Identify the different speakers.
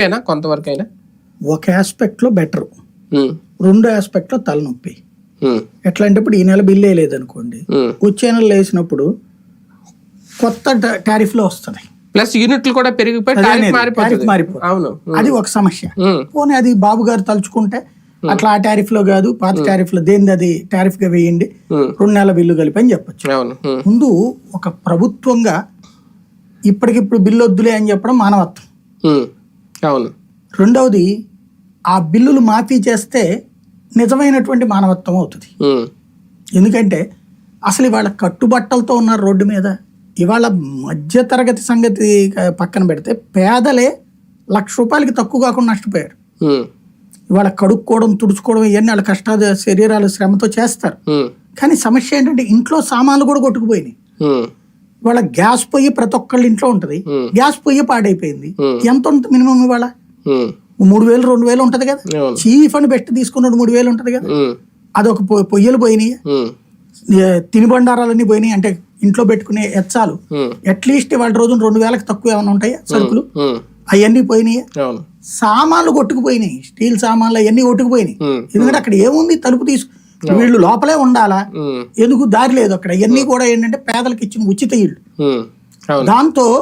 Speaker 1: అయినా కొంతవరకైనా?
Speaker 2: ఒక ఆస్పెక్ట్లో బెటర్ రెండో ఆస్పెక్ట్లో తలనొప్పి.
Speaker 1: ఉమ్,
Speaker 2: ఎట్లా అంటే ఇప్పుడు ఈ నెల బిల్లు వేయలేదనుకోండి.
Speaker 1: ఉమ్.
Speaker 2: వచ్చే నెల వేసినప్పుడు కొత్త టారిఫ్లో వస్తుంది
Speaker 1: ప్లస్ యూనిట్లు కూడా పెరిగిపోయి టారిఫ్ మారిపోతుంది. అవును.
Speaker 2: అది ఒక సమస్య. పోనీ అది బాబు గారు తలుచుకుంటే అట్లా ఆ టారిఫ్లో కాదు పాత టారిఫ్లో దేనిది అది టారిఫ్గా వేయండి రెండు నెలల బిల్లు కలిపి అని చెప్పొచ్చు ముందు ఒక ప్రభుత్వంగా ఇప్పటికిప్పుడు బిల్లు వద్దులే అని చెప్పడం మానవత్వం.
Speaker 1: అవును.
Speaker 2: రెండవది ఆ బిల్లులు మాఫీ చేస్తే నిజమైనటువంటి మానవత్వం అవుతుంది. ఎందుకంటే అసలు ఇవాళ కట్టుబట్టలతో ఉన్నారు రోడ్డు మీద ఇవాళ మధ్యతరగతి సంగతి పక్కన పెడితే పేదలే లక్ష రూపాయలకి తక్కువ కాకుండా నష్టపోయారు. ఇవాళ కడుక్కోవడం తుడుచుకోవడం ఇవన్నీ వాళ్ళ కష్టాలు శరీరాలు శ్రమతో చేస్తారు. కానీ సమస్య ఏంటంటే ఇంట్లో సామాన్లు కూడా కొట్టుకుపోయినాయి. ఇవాళ గ్యాస్ పొయ్యి ప్రతి ఒక్కళ్ళ ఇంట్లో ఉంటుంది. గ్యాస్ పొయ్యి పాడైపోయింది. ఎంత ఉంటుంది మినిమం ఇవాళ? మూడు వేలు రెండు వేలు ఉంటది కదా. చీఫ్ అని పెట్టి తీసుకున్నాడు మూడు వేలు ఉంటది కదా. అదొక పొయ్యలు పోయినాయి. తినుబండారాలన్నీ పోయినాయి. అంటే ఇంట్లో పెట్టుకునే ఎచ్చాలు. అట్లీస్ట్ వాళ్ళ రోజున రెండు వేలకు తక్కువ ఏమైనా ఉంటాయా? సరుకులు? అవన్నీ పోయినాయి. సామాన్లు కొట్టుకుపోయినాయి. స్టీల్ సామాన్లు అవన్నీ కొట్టుకుపోయినాయి. ఎందుకంటే అక్కడ ఏముంది? తలుపు తీసుకు వీళ్ళు లోపలే ఉండాలా? ఎందుకు? దారి లేదు అక్కడ. ఇవన్నీ కూడా ఏంటంటే పేదలకు ఇచ్చిన ఉచిత ఇళ్ళు. దాంతో